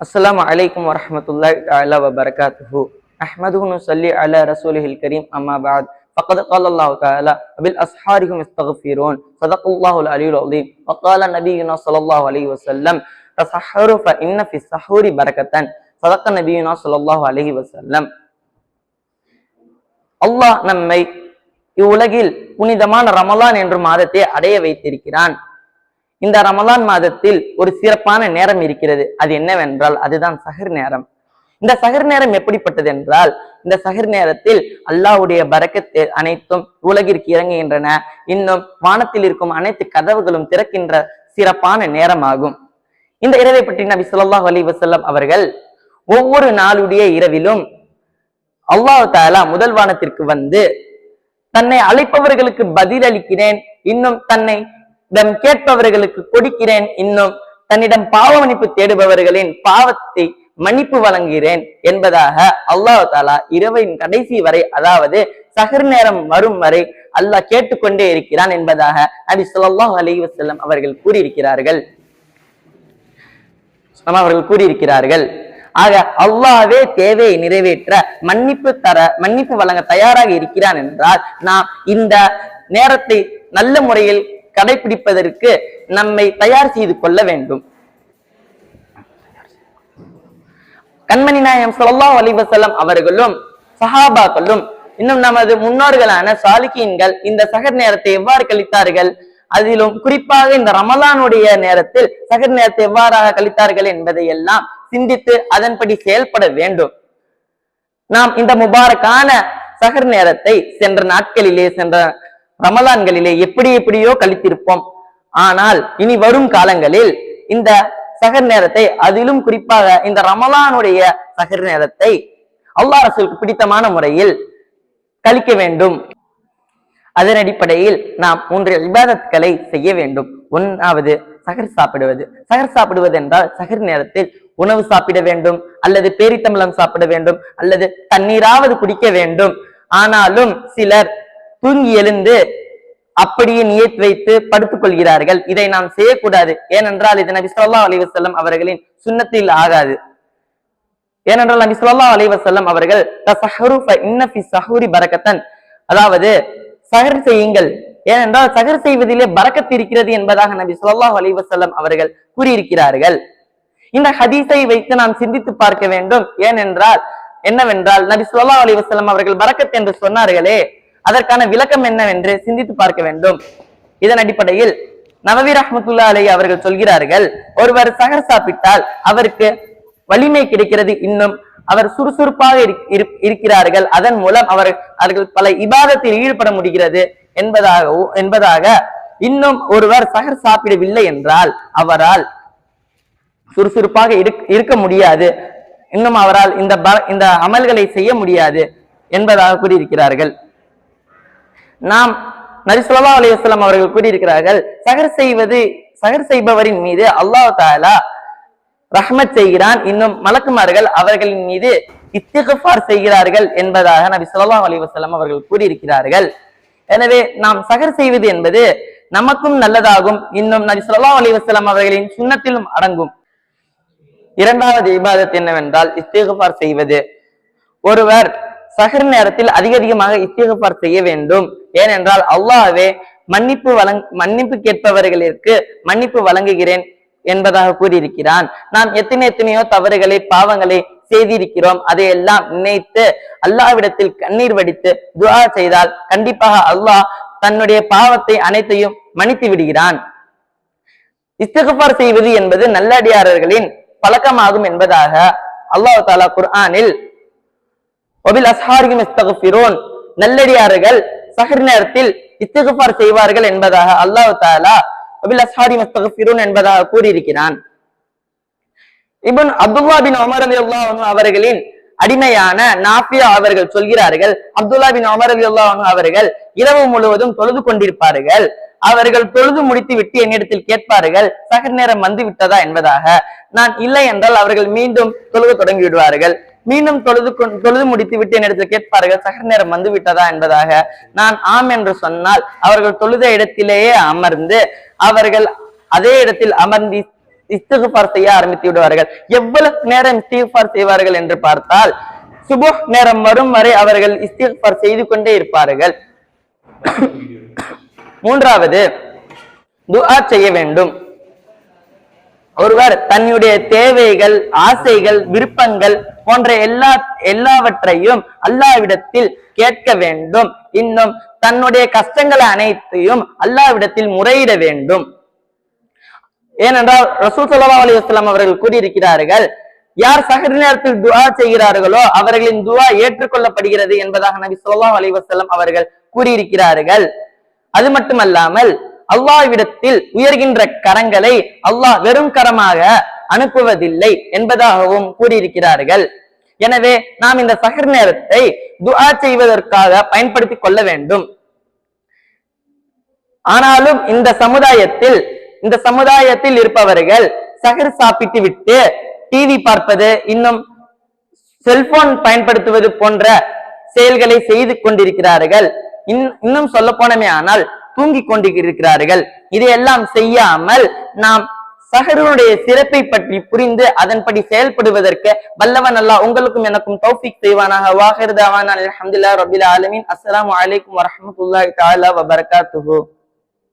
السلام عليكم ورحمة الله تعالى وبركاته أحمده نصلي على رسوله الكريم أما بعد فقد قال الله تعالى وبالأسحار هم يستغفرون صدق الله العلي العظيم وقال نبينا صلى الله عليه وسلم تسحروا فإن في السحور بركة صدق نبينا صلى الله عليه وسلم அல்லாஹ் நம்மை இவ்வுலகில் புனிதமான ரமலான் என்ற மாதத்தை அடைய வைத்திருக்கிறான் இந்த ரமலான் மாதத்தில் ஒரு சிறப்பான நேரம் இருக்கிறது. அது என்னவென்றால் அதுதான் சஹர் நேரம். இந்த சகர் நேரம் எப்படிப்பட்டது என்றால் இந்த சகர் நேரத்தில் அல்லாவுடைய பறக்கத்து அனைத்தும் உலகிற்கு இறங்குகின்றன. இன்னும் வானத்தில் இருக்கும் அனைத்து கதவுகளும் திறக்கின்ற சிறப்பான நேரமாகும். இந்த இரவை பற்றி நபி சொல்லாஹ் அலி வசல்லம் அவர்கள் ஒவ்வொரு நாளுடைய இரவிலும் அல்லாஹ் தாலா முதல் வானத்திற்கு வந்து தன்னை அழைப்பவர்களுக்கு பதில் அளிக்கிறேன் இன்னும் தன்னை இடம் கேட்பவர்களுக்கு கொடுக்கிறேன் இன்னும். தன்னிடம் பாவ மன்னிப்பு தேடுபவர்களின் பாவத்தை மன்னிப்பு வழங்குகிறேன் என்பதாக அல்லாஹ் தாலா இரவின் கடைசி வரை அதாவது சகர் நேரம் வரும் வரை அல்லாஹ் கேட்டுக்கொண்டே இருக்கிறான் என்பதாக நபி சொல்லாஹ் அலி வசல்லம் அவர்கள் கூறியிருக்கிறார்கள். அவர்கள் கூறியிருக்கிறார்கள். ஆக அல்லாவே தேவையை நிறைவேற்ற மன்னிப்பு தர மன்னிப்பு வழங்க தயாராக இருக்கிறான் என்றால் நாம் இந்த நேரத்தை நல்ல முறையில் கடைபிடிப்பதற்கு நம்மை தயார் செய்து கொள்ள வேண்டும். கண்மணி நாயம் சொல்லா அலைஹி அவர்களும் சஹாபாக்களும் இன்னும் நமது முன்னோர்களான சாலிகீன்கள் இந்த சகர் நேரத்தை எவ்வாறு கழித்தார்கள்? அதிலும் குறிப்பாக இந்த ரமலானுடைய நேரத்தில் சகர் நேரத்தை எவ்வாறாக கழித்தார்கள் என்பதை எல்லாம் சிந்தித்து அதன்படி செயல்பட வேண்டும். நாம் இந்த முபாரக்கான சகர் நேரத்தை சென்ற நாட்களிலே சென்ற ரமலான்களிலே எப்படி எப்படியோ கழித்திருப்போம். ஆனால் இனி வரும் காலங்களில் இந்த சகர் நேரத்தை அதிலும் குறிப்பாக இந்த ரமலானுடைய சகர் நேரத்தை அல்லா ரசூலுக்கு பிடித்தமான முறையில் கழிக்க வேண்டும். அதன் அடிப்படையில் நாம் மூன்று இபாதத்களை செய்ய வேண்டும். ஒன்றாவது சகர் சாப்பிடுவது. சகர் சாப்பிடுவது என்றால் சகர் நேரத்தில் உணவு சாப்பிட வேண்டும் அல்லது பேரித்தம்பளம் சாப்பிட வேண்டும் அல்லது தண்ணீராவது குடிக்க வேண்டும். ஆனாலும் சிலர் தூங்கி எழுந்து அப்படியே நியத் வைத்து படுத்துக் கொள்கிறார்கள். இதை நாம் செய்யக்கூடாது. ஏனென்றால் இது நபி சொல்லா அலைஹி அவர்களின் சுண்ணத்தில் ஆகாது. ஏனென்றால் நபி சொல்லா அலைஹி அவர்கள் பரக்கத்தன். அதாவது சஹர் செய்யுங்கள். ஏனென்றால் சகர் செய்வதிலே பறக்கத்து இருக்கிறது என்பதாக நபி ஸல்லல்லாஹு அலைஹி அவர்கள் கூறியிருக்கிறார்கள். இந்த ஹதீஸை வைத்து நாம் சிந்தித்து பார்க்க வேண்டும். ஏனென்றால் என்னவென்றால் நபி சொல்லா அலைஹி அவர்கள் பறக்கத் என்று சொன்னார்களே அதற்கான விளக்கம் என்னவென்று சிந்தித்து பார்க்க வேண்டும். இதன் அடிப்படையில் நவவி ரஹ்மத்துல்லா அலை அவர்கள் சொல்கிறார்கள் ஒருவர் சகர் சாப்பிட்டால் அவருக்கு வலிமை கிடைக்கிறது. இன்னும் அவர் சுறுசுறுப்பாக இருக்- இருக்கிறார்கள். அதன் மூலம் அவர் அவர்கள் பல இபாதத்தில் ஈடுபட முடிகிறது என்பதாக என்பதாக இன்னும் ஒருவர் சகர் சாப்பிடவில்லை என்றால் அவரால் சுறுசுறுப்பாக இருக்- இருக்க முடியாது. இன்னும் அவரால் இந்த இந்த அமல்களை செய்ய முடியாது என்பதாக கூறியிருக்கிறார்கள். நாம் நபி ஸல்லல்லாஹு அவர்கள் கூறியிருக்கிறார்கள் சகர் செய்வது சகர் செய்பவரின் மீது அல்லாஹ் தாலா ரஹ்மத் செய்கிறான். இன்னும் மலக்குமார்கள் அவர்களின் மீது இத்திகஃபார் செய்கிறார்கள் என்பதாக நபி சொல்லா அலைஹி அவர்கள் கூறியிருக்கிறார்கள். எனவே நாம் சகர் செய்வது என்பது நமக்கும் நல்லதாகும். இன்னும் நபி சொல்லா அலைஹி அவர்களின் சுண்ணத்திலும் அடங்கும். இரண்டாவது இபாதத் என்னவென்றால் இஸ்திகுஃபார் செய்வது. ஒருவர் சஹர் நேரத்தில் அதிக அதிகமாக இஸ்திகுஃபார் செய்ய வேண்டும். ஏனென்றால் அல்லாஹ்வே மன்னிப்பு வழங் மன்னிப்பு கேட்பவர்களுக்கு மன்னிப்பு வழங்குகிறேன் என்பதாக கூறியிருக்கிறான். நாம் எத்தனை எத்தனையோ தவறுகளை பாவங்களை செய்திருக்கிறோம். அதையெல்லாம் நினைத்து அல்லாவிடத்தில் கண்ணீர் வடித்து துவா செய்தால் கண்டிப்பாக அல்லாஹ் தன்னுடைய பாவத்தை அனைத்தையும் மன்னித்து விடுகிறான். இஸ்தகபார் செய்வது என்பது நல்லடியாரர்களின் பழக்கமாகும் என்பதாக அல்லாஹ் தாலா குர்ஆனில் ஒபில் அஸ்ஹாரியும் இஸ்தகுஃபிரோன் நல்லடியார்கள் சஹர் நேரத்தில் இத்தகுஃபார் செய்வார்கள் என்பதாக அல்லாஹ் தாலா ஒபில் அஸ்ஹாரிகும் இஸ்தகுஃபிரோன் என்பதாக கூறியிருக்கிறான் Ibn Abdullah bin Umar Ali அவர்களின் அடிமையான நாஃபியா அவர்கள் சொல்கிறார்கள். அப்துல்லா பின் உமர் அலி அவர்கள் இரவு முழுவதும் தொழுது கொண்டிருப்பார்கள். அவர்கள் தொழுது முடித்து விட்டு என்னிடத்தில் கேட்பார்கள் சகர் நேரம் வந்து விட்டதா என்பதாக. நான் இல்லை என்றால் அவர்கள் மீண்டும் தொழுக தொடங்கி விடுவார்கள் மீண்டும் தொழுது கொண்- தொழுது முடித்து விட்டு என்னிடத்தில் கேட்பார்கள் சகர் நேரம் வந்து விட்டதா? என்பதாக. நான் ஆம் என்று சொன்னால் அவர்கள் தொழுத இடத்திலேயே அமர்ந்து அவர்கள் அதே இடத்தில் அமர்ந்து இஸ்திகுபார் செய்ய ஆரம்பித்து விடுவார்கள். எவ்வளவு நேரம் இஸ்திகுபார் செய்வார்கள் என்று பார்த்தால் சுபு நேரம் வரும் வரை அவர்கள் இஸ்திகுபார் செய்து கொண்டே இருப்பார்கள். மூன்றாவது துஆ செய்ய வேண்டும். ஒருவர் தன்னுடைய தேவைகள் ஆசைகள் விருப்பங்கள் போன்ற எல்லா எல்லாவற்றையும் அல்லாவிடத்தில் கேட்க வேண்டும். இன்னும் தன்னுடைய கஷ்டங்களை அனைத்தையும் அல்லாவிடத்தில் முறையிட வேண்டும். ஏனென்றால் ரசூல் சல்லா அலி வஸ்லாம் அவர்கள் கூறியிருக்கிறார்கள் யார் சஹர் நேரத்தில் துவா செய்கிறார்களோ அவர்களின் துவா ஏற்றுக்கொள்ளப்படுகிறது என்பதாக நபி சொல்லா அலி வசலம் அவர்கள் கூறியிருக்கிறார்கள். அது மட்டுமல்லாமல் அல்லாஹ்விடத்தில் உயர்கின்ற கரங்களை அல்லாஹ் வெறும் கரமாக அனுப்புவதில்லை என்பதாகவும் கூறியிருக்கிறார்கள். எனவே நாம் இந்த சகர் நேரத்தை துஆ செய்வதற்காக பயன்படுத்திக் கொள்ள வேண்டும். ஆனாலும் இந்த சமுதாயத்தில் இந்த சமுதாயத்தில் இருப்பவர்கள் சகர் சாப்பிட்டு விட்டு டிவி பார்ப்பது இன்னும் செல்போன் பயன்படுத்துவது போன்ற செயல்களை செய்து கொண்டிருக்கிறார்கள். இன்- இன்னும் சொல்ல போனமே ஆனால் தூங்கிக் கொண்டிருக்கிறார்கள். இதையெல்லாம் செய்யாமல் நாம் சஹருடைய சிறப்பை பற்றி புரிந்து அதன்படி செயல்படுவதற்கு வல்லவன் அல்லாஹ் உங்களுக்கும் எனக்கும் தௌஃபிக் செய்வானாக. வாஹிர் தாவான் அலமதுல்லா ரபில் ஆலமின். அஸ்லாம் அலைக்கும் வரஹ்மத்துல்லாஹி தாலா வபரகாத்துஹு.